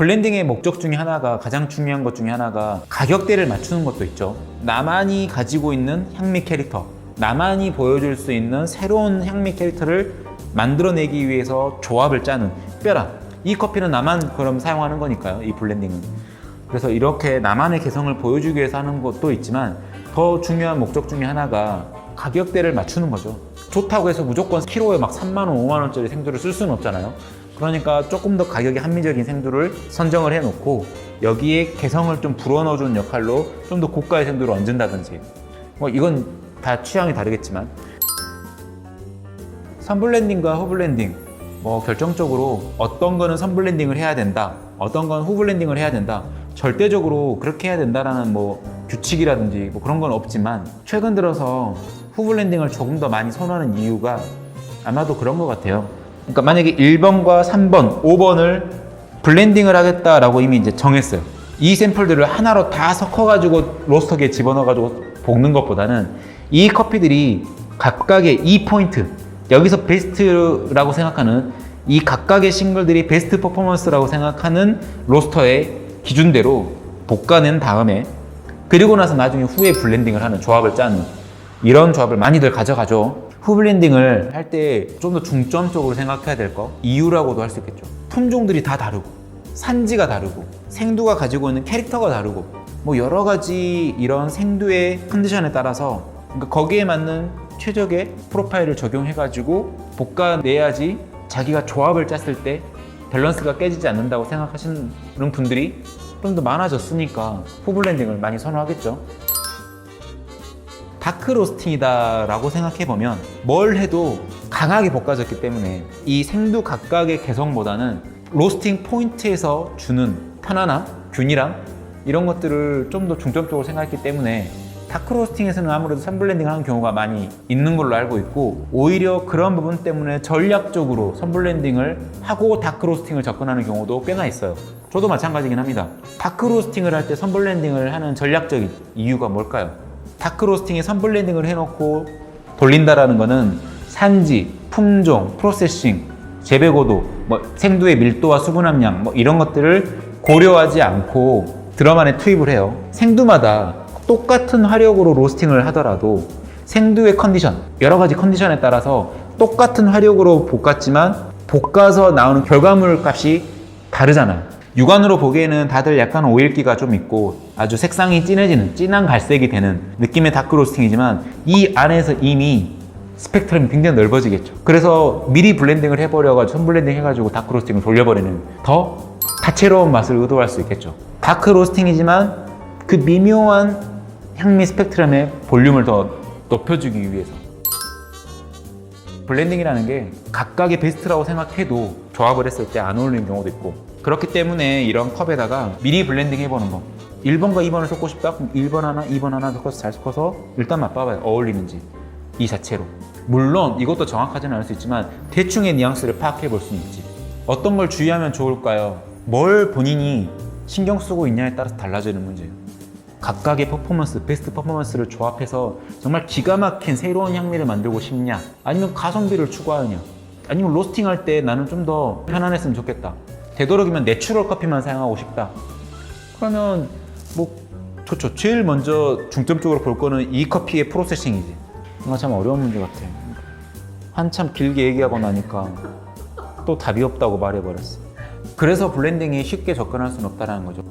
블렌딩의 목적 중에 하나가 가장 중요한 것 중에 하나가 가격대를 맞추는 것도 있죠. 나만이 가지고 있는 향미 캐릭터, 나만이 보여줄 수 있는 새로운 향미 캐릭터를 만들어내기 위해서 조합을 짜는 특별한 이 커피는 나만 그럼 사용하는 거니까요. 이 블렌딩은. 그래서 이렇게 나만의 개성을 보여주기 위해서 하는 것도 있지만 더 중요한 목적 중에 하나가 가격대를 맞추는 거죠. 좋다고 해서 무조건 키로에 막 3만 원, 5만 원짜리 생두를 쓸 수는 없잖아요. 그러니까 조금 더 가격이 합리적인 생두를 선정을 해놓고 여기에 개성을 좀 불어넣어주는 역할로 좀 더 고가의 생두를 얹은다든지. 뭐 이건 다 취향이 다르겠지만. 선블렌딩과 후블렌딩. 뭐 결정적으로 어떤 거는 선블렌딩을 해야 된다 어떤 건 후블렌딩을 해야 된다 절대적으로 그렇게 해야 된다라는 뭐 규칙이라든지 뭐 그런 건 없지만 최근 들어서 후블렌딩을 조금 더 많이 선호하는 이유가 아마도 그런 것 같아요 그러니까 만약에 1번과 3번, 5번을 블렌딩을 하겠다라고 이미 이제 정했어요 이 샘플들을 하나로 다 섞어가지고 로스터기에 집어넣어가지고 볶는 것보다는 이 커피들이 각각의 이 포인트 여기서 베스트라고 생각하는 이 각각의 싱글들이 베스트 퍼포먼스라고 생각하는 로스터의 기준대로 볶아낸 다음에 그리고 나서 나중에 후에 블렌딩을 하는 조합을 짜는 이런 조합을 많이들 가져가죠. 후 블렌딩을 할 때 좀 더 중점적으로 생각해야 될 거 이유라고도 할 수 있겠죠. 품종들이 다 다르고 산지가 다르고 생두가 가지고 있는 캐릭터가 다르고 뭐 여러 가지 이런 생두의 컨디션에 따라서 그러니까 거기에 맞는 최적의 프로파일을 적용해 가지고 볶아내야지 자기가 조합을 짰을 때 밸런스가 깨지지 않는다고 생각하시는 분들이 좀 더 많아졌으니까 후블렌딩을 많이 선호하겠죠. 다크 로스팅이다라고 생각해 보면 뭘 해도 강하게 볶아졌기 때문에 이 생두 각각의 개성보다는 로스팅 포인트에서 주는 편안함, 균일함 이런 것들을 좀 더 중점적으로 생각했기 때문에 다크 로스팅에서는 아무래도 선블렌딩 하는 경우가 많이 있는 걸로 알고 있고 오히려 그런 부분 때문에 전략적으로 선블렌딩을 하고 다크 로스팅을 접근하는 경우도 꽤나 있어요. 저도 마찬가지긴 합니다. 다크 로스팅을 할 때 선블렌딩을 하는 전략적인 이유가 뭘까요? 다크 로스팅에 선블렌딩을 해놓고 돌린다라는 거는 산지, 품종, 프로세싱, 재배 고도, 뭐 생두의 밀도와 수분 함량 뭐 이런 것들을 고려하지 않고 드럼 안에 투입을 해요. 생두마다 똑같은 화력으로 로스팅을 하더라도 생두의 컨디션, 여러 가지 컨디션에 따라서 똑같은 화력으로 볶았지만 볶아서 나오는 결과물 값이 다르잖아요. 육안으로 보기에는 다들 약간 오일기가 좀 있고 아주 색상이 진해지는 진한 갈색이 되는 느낌의 다크 로스팅이지만 이 안에서 이미 스펙트럼이 굉장히 넓어지겠죠. 그래서 미리 블렌딩을 해버려가지고 선 블렌딩 해가지고 다크 로스팅을 돌려버리는 더 다채로운 맛을 의도할 수 있겠죠. 다크 로스팅이지만 그 미묘한 향미 스펙트럼의 볼륨을 더 높여주기 위해서 블렌딩이라는 게 각각의 베스트라고 생각해도 조합을 했을 때 안 어울리는 경우도 있고 그렇기 때문에 이런 컵에다가 미리 블렌딩 해보는 거 1번과 2번을 섞고 싶다? 그럼 1번 하나, 2번 하나 섞어서 잘 섞어서 일단 맛봐봐요 어울리는지 이 자체로 물론 이것도 정확하지는 않을 수 있지만 대충의 뉘앙스를 파악해 볼 수는 있지 어떤 걸 주의하면 좋을까요? 뭘 본인이 신경 쓰고 있냐에 따라서 달라지는 문제예요 각각의 퍼포먼스, 베스트 퍼포먼스를 조합해서 정말 기가 막힌 새로운 향미를 만들고 싶냐? 아니면 가성비를 추구하느냐? 아니면 로스팅 할 때 나는 좀 더 편안했으면 좋겠다. 되도록이면 내추럴 커피만 사용하고 싶다. 그러면 뭐 좋죠. 제일 먼저 중점적으로 볼 거는 이 커피의 프로세싱이지. 뭔가 참 어려운 문제 같아. 한참 길게 얘기하고 나니까 또 답이 없다고 말해버렸어. 그래서 블렌딩이 쉽게 접근할 수는 없다는 거죠.